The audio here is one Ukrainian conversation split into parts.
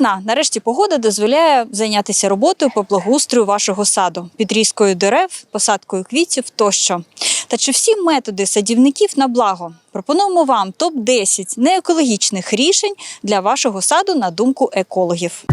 Весна. Нарешті погода дозволяє зайнятися роботою по благоустрою вашого саду, підрізкою дерев, посадкою квітів тощо. Та чи всі методи садівників на благо? Пропонуємо вам топ 10 неекологічних рішень для вашого саду на думку екологів.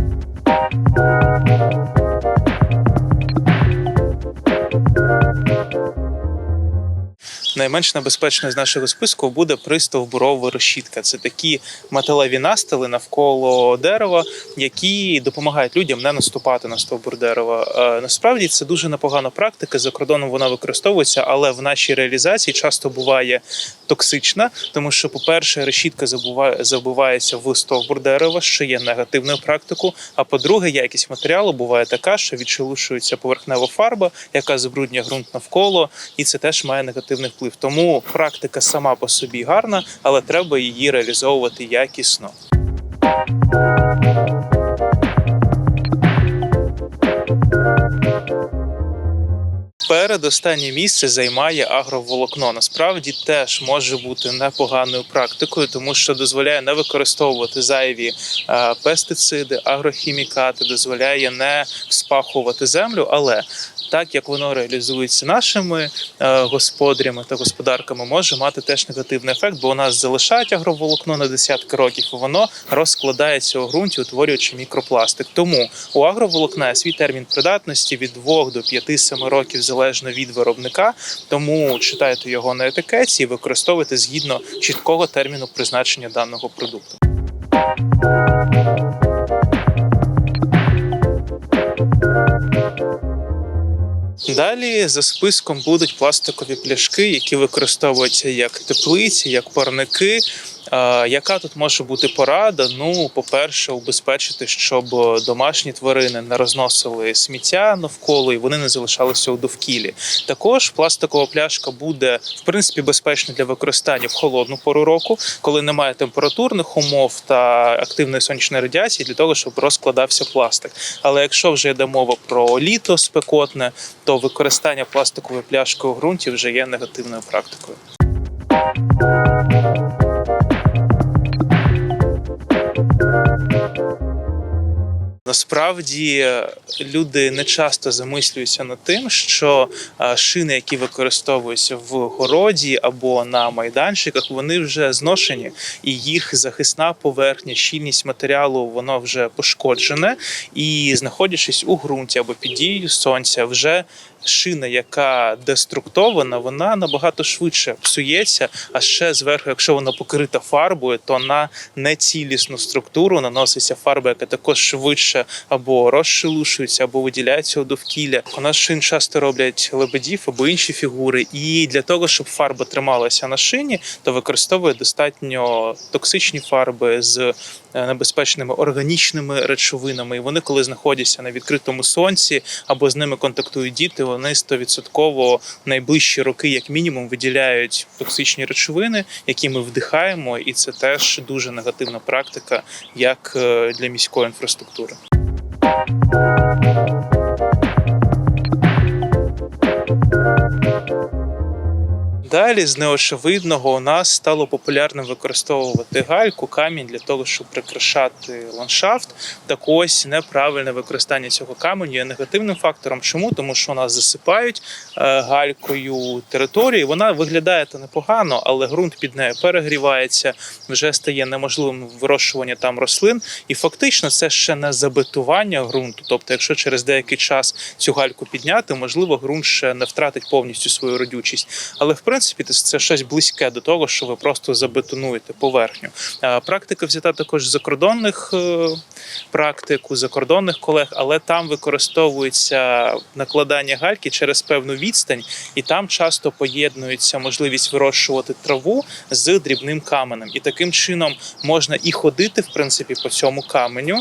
Найменш небезпечною з нашого списку буде пристовбурова решітка. Це такі металеві настили навколо дерева, які допомагають людям не наступати на стовбур дерева. Е, Насправді це дуже непогана практика. За кордоном вона використовується, але в нашій реалізації часто буває токсична, тому що, по-перше, решітка забуває забувається в стовбур дерева, що є негативною практикою. А по-друге, якість матеріалу буває така, що відшелушується поверхнева фарба, яка забруднює ґрунт навколо, і це теж має негативний вплив. Тому практика сама по собі гарна, але треба її реалізовувати якісно. Передостаннє місце займає агроволокно. Насправді теж може бути непоганою практикою, тому що дозволяє не використовувати зайві е, пестициди, агрохімікати, дозволяє не спахувати землю, але так як воно реалізується нашими е, господарями та господарками, може мати теж негативний ефект, бо у нас залишають агроволокно на десятки років, і воно розкладається у ґрунті, утворюючи мікропластик. Тому у агроволокна свій термін придатності від 2 до 5-7 років залежно від виробника. Тому читайте його на етикеті і використовуйте згідно чіткого терміну призначення даного продукту. Далі за списком будуть пластикові пляшки, які використовуються як теплиці, як парники. Е, Яка тут може бути порада? Ну, по-перше, убезпечити, щоб домашні тварини не розносили сміття навколо і вони не залишалися у довкіллі. Також пластикова пляшка буде в принципі безпечна для використання в холодну пору року, коли немає температурних умов та активної сонячної радіації, для того, щоб розкладався пластик. Але якщо вже йде мова про літо спекотне, то використання пластикової пляшки у ґрунті вже є негативною практикою. Насправді люди не часто замислюються над тим, що е, шини, які використовуються в городі або на майданчиках, вони вже зношені, і їх захисна поверхня, щільність матеріалу, воно вже пошкоджене, і знаходячись у ґрунті або під дією сонця, вже шина, яка деструктована, вона набагато швидше псується. А ще зверху, якщо вона покрита фарбою, то на нецілісну структуру наноситься фарба, яка також швидше або розшелушується, або виділяється у довкілля. У нас шин часто роблять лебедів або інші фігури. І для того, щоб фарба трималася на шині, то використовує достатньо токсичні фарби з небезпечними органічними речовинами. І вони, коли знаходяться на відкритому сонці або з ними контактують діти, вони стовідсотково найближчі роки, як мінімум, виділяють токсичні речовини, які ми вдихаємо, і це теж дуже негативна практика, як е, для міської інфраструктури. Далі з неочевидного у нас стало популярним використовувати гальку, камінь для того, щоб прикрашати ландшафт. Так ось неправильне використання цього каменю є негативним фактором. Чому? Тому що у нас засипають е, галькою територію. Вона виглядає то непогано, але ґрунт під нею перегрівається, вже стає неможливим вирощування там рослин. І фактично це ще не забетування ґрунту. Тобто, якщо через деякий час цю гальку підняти, можливо, ґрунт ще не втратить повністю свою родючість. Але в принципі це щось близьке до того, що ви просто забетонуєте поверхню. Практика взята також з закордонних е, практик, у закордонних колег, але там використовується накладання гальки через певну відстань, і там часто поєднується можливість вирощувати траву з дрібним каменем. І таким чином можна і ходити, в принципі, по цьому каменю,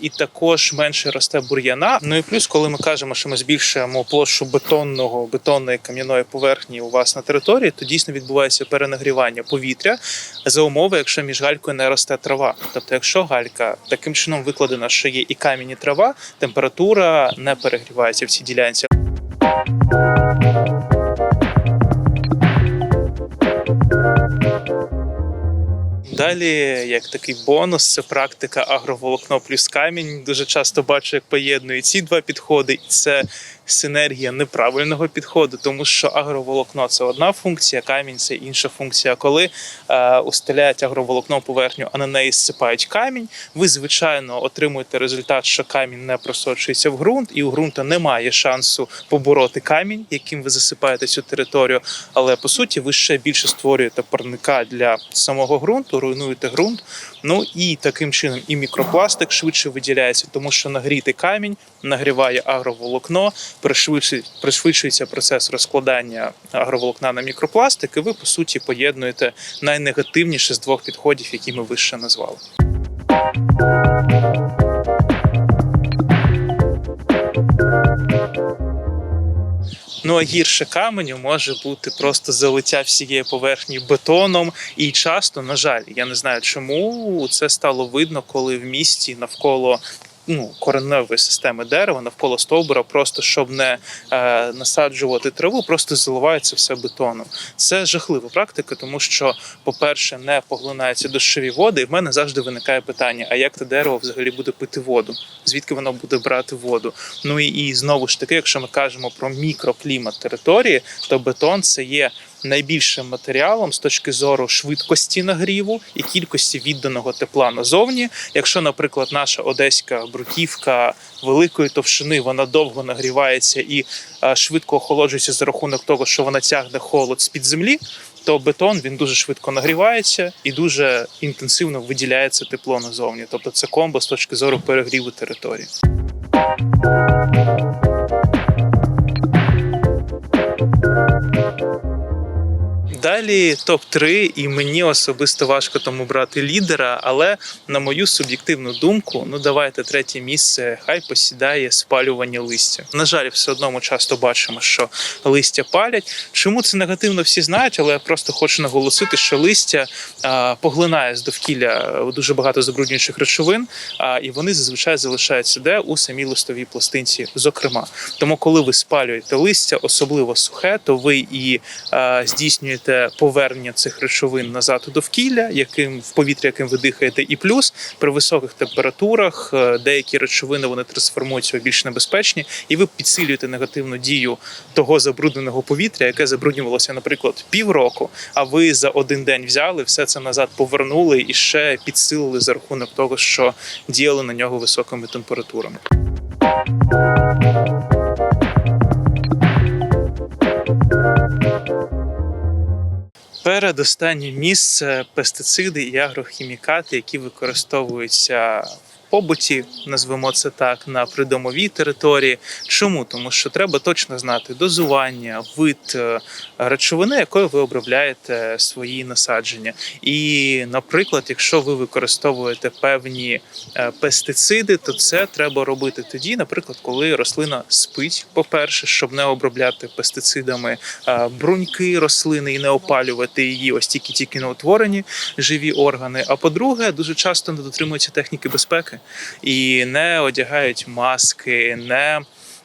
і також менше росте бур'яна. Ну і плюс, коли ми кажемо, що ми збільшуємо площу бетонного бетонної кам'яної поверхні у вас на території, то дійсно відбувається перенагрівання повітря за умови, якщо між галькою не росте трава. Тобто, якщо галька таким чином викладена, що є і камінь, і трава, температура не перегрівається в цій ділянці. Далі, як такий бонус, це практика агроволокно плюс камінь. Дуже часто бачу, як поєднують ці два підходи, і це синергія неправильного підходу, тому що агроволокно це одна функція, камінь це інша функція. Коли е, устеляють агроволокно поверхню, а на неї зсипають камінь, ви звичайно отримуєте результат, що камінь не просочується в ґрунт, і у ґрунта немає шансу побороти камінь, яким ви засипаєте цю територію. Але по суті, ви ще більше створюєте парника для самого ґрунту, руйнуєте ґрунт. Ну і таким чином і мікропластик швидше виділяється, тому що нагрітий камінь нагріває агроволокно, пришвидшується процес розкладання агроволокна на мікропластик, і ви по суті поєднуєте найнегативніше з двох підходів, які ми вище назвали. Ну а гірше каменю може бути просто залиття всієї поверхні бетоном. І часто, на жаль, я не знаю, чому це стало видно, коли в місті навколо. Ну, кореневої системи дерева навколо стовбура, просто щоб не е, насаджувати траву, просто заливається все бетоном. Це жахлива практика, тому що, по-перше, не поглинаються дощові води. І в мене завжди виникає питання: а як те дерево взагалі буде пити воду? Звідки воно буде брати воду? Ну і, і знову ж таки, якщо ми кажемо про мікроклімат території, то бетон це є найбільшим матеріалом з точки зору швидкості нагріву і кількості відданого тепла назовні. Якщо, наприклад, наша одеська бруківка великої товщини, вона довго нагрівається і е, швидко охолоджується за рахунок того, що вона тягне холод з під землі. То бетон він дуже швидко нагрівається і дуже інтенсивно виділяється тепло назовні. Тобто це комбо з точки зору перегріву території. Далі топ 3 і мені особисто важко тому брати лідера, але на мою суб'єктивну думку, ну давайте третє місце, хай посідає спалювання листя. На жаль, все одно ми часто бачимо, що листя палять. Чому це негативно всі знають, але я просто хочу наголосити, що листя а, поглинає з довкілля дуже багато забруднюючих речовин, а, і вони зазвичай залишаються де у самій листовій пластинці, зокрема. Тому, коли ви спалюєте листя, особливо сухе, то ви і е, здійснюєте повернення цих речовин назад у довкілля, яким в повітря, яким ви дихаєте, і плюс при високих температурах е, деякі речовини вони трансформуються у більш небезпечні, і ви підсилюєте негативну дію того забрудненого повітря, яке забруднювалося, наприклад, півроку. А ви за один день взяли все це назад, повернули і ще підсилили за рахунок того, що діяли на нього високими температурами. Передостаннє місце пестициди і агрохімікати, які використовуються побуті, назвемо це так, на придомовій території. Чому? Тому що треба точно знати дозування, вид е, речовини, якою ви обробляєте свої насадження. І, наприклад, якщо ви використовуєте певні е, пестициди, то це треба робити тоді, наприклад, коли рослина спить, по-перше, щоб не обробляти пестицидами е, бруньки рослини і не опалювати її ось тільки тільки на утворені живі органи. А по-друге, дуже часто не дотримуються техніки безпеки і не одягають маски, не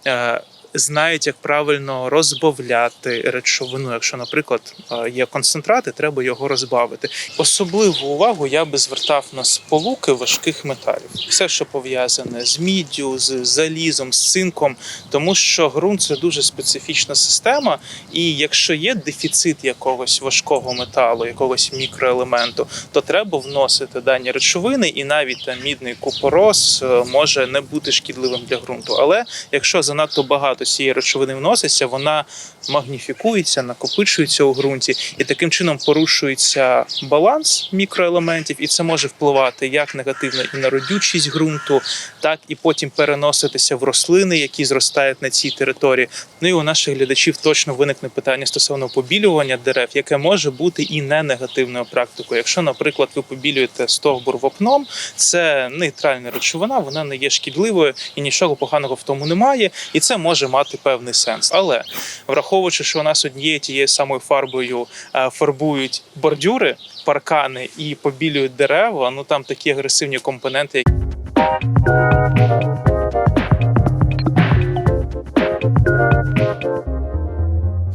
е, знають, як правильно розбавляти речовину. Якщо, наприклад, е, є концентрати, треба його розбавити. Особливу увагу я би звертав на сполуки важких металів, все, що пов'язане з міддю, з залізом, з цинком, тому що ґрунт це дуже специфічна система, і якщо є дефіцит якогось важкого металу, якогось мікроелементу, то треба вносити дані речовини, і навіть там мідний купорос е, може не бути шкідливим для ґрунту. Але якщо занадто багато цієї речовини вноситься, вона магніфікується, накопичується у ґрунті, і таким чином порушується баланс мікроелементів, і це може впливати як негативно і на родючість ґрунту, так і потім переноситися в рослини, які зростають на цій території. Ну і у наших глядачів точно виникне питання стосовно побілювання дерев, яке може бути і не негативною практикою. Якщо, наприклад, ви побілюєте стовбур вапном, це нейтральна речовина, вона не є шкідливою і нічого поганого в тому немає, і це може мати певний сенс. Але враховуючи, що у нас однією тією самою фарбою е, фарбують бордюри, паркани і побілюють дерева, ну там такі агресивні компоненти,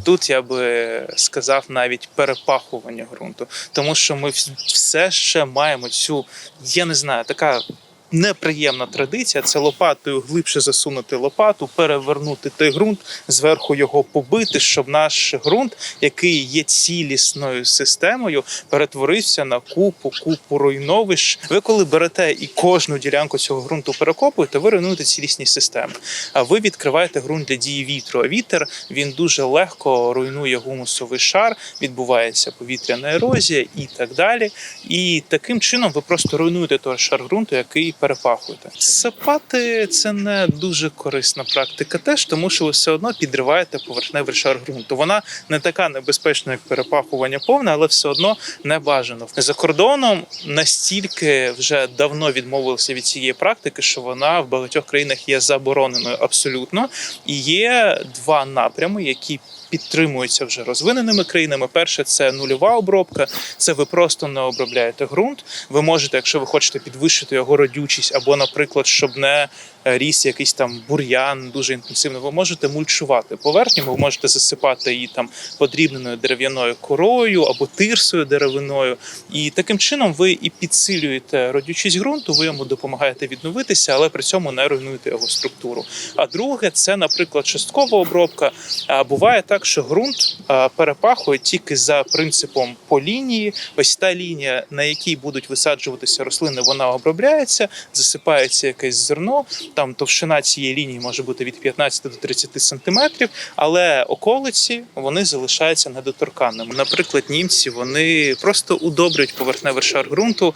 тут я би сказав навіть перепахування ґрунту, тому що ми все ще маємо цю, я не знаю, така. Неприємна традиція це лопатою глибше засунути лопату, перевернути той ґрунт, зверху його побити, щоб наш ґрунт, який є цілісною системою, перетворився на купу, купу руйновищ. Ви коли берете і кожну ділянку цього ґрунту перекопуєте, ви руйнуєте цілісні системи. А ви відкриваєте ґрунт для дії вітру. А вітер він дуже легко руйнує гумусовий шар, відбувається повітряна ерозія і так далі. І таким чином ви просто руйнуєте той шар ґрунту, який перепахуєте. Сапати це не дуже корисна практика, теж тому що ви все одно підриваєте поверхневий шар ґрунту. Вона не така небезпечна, як перепахування повне, але все одно не бажано. За кордоном настільки вже давно відмовилися від цієї практики, що вона в багатьох країнах є забороненою абсолютно. І є два напрями, які підтримуються вже розвиненими країнами. Перше це нульова обробка. Це ви просто не обробляєте ґрунт. Ви можете, якщо ви хочете підвищити його родючість, або, наприклад, щоб не е, ріс якийсь там бур'ян дуже інтенсивно, ви можете мульчувати поверхню, ви можете засипати її там подрібненою дерев'яною корою або тирсою деревиною. І таким чином ви і підсилюєте родючість ґрунту, ви йому допомагаєте відновитися, але при цьому не руйнуєте його структуру. А друге, це, наприклад, часткова обробка. А буває так, що ґрунт перепахує тільки за принципом по лінії. Ось та лінія, на якій будуть висаджуватися рослини, вона обробляється, засипається якесь зерно. Там товщина цієї лінії може бути від 15 до 30 сантиметрів, але околиці вони залишаються недоторканними. Наприклад, німці вони просто удобрюють поверхневий шар ґрунту.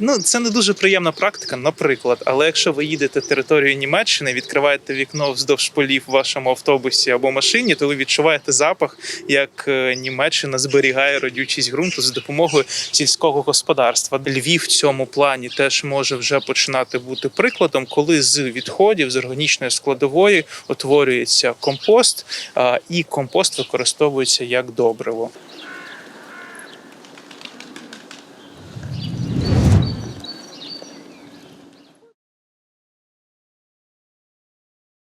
Ну це не дуже приємна практика, наприклад. Але якщо ви їдете територією Німеччини, відкриваєте вікно вздовж полів в вашому автобусі або машині, то ви відчуваєте запах, як е, Німеччина зберігає родючість ґрунту за допомогою сільського господарства. Львів в цьому плані теж може вже починати бути прикладом, коли з відходів з органічної складової утворюється компост, і компост використовується як добриво.